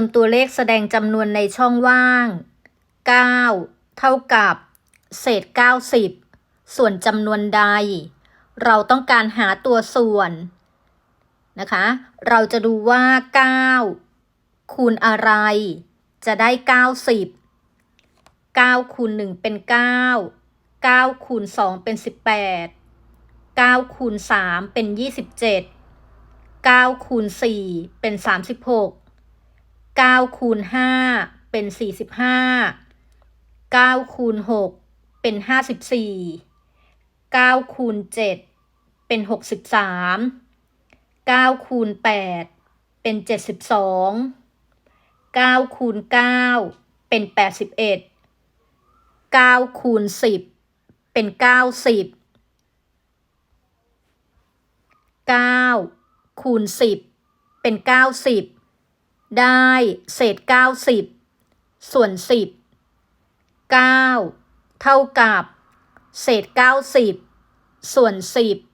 มตัวเลขแสดงจำนวนในช่องว่าง 9 เท่ากับ เศษ 90 ส่วนจำนวนใด เราต้องการหาตัวส่วนนะคะ เราจะดูว่า 9 คูณอะไร จะได้ 90 9คูณ1เป็น 9 9คูณ2เป็น 18 9คูณ3เป็น 27 9คูณ4เป็น 36 9คูณ5เป็น 45 9คูณ6เป็น 54 9คูณ7เป็น 63 9คูณ8เป็น 72 9คูณ9เป็น 81 9คูณ10 เป็น 90 9คูณ10 เป็น 90 ได้เศษ90ส่วน10 9เท่ากับ เศษ90ส่วน10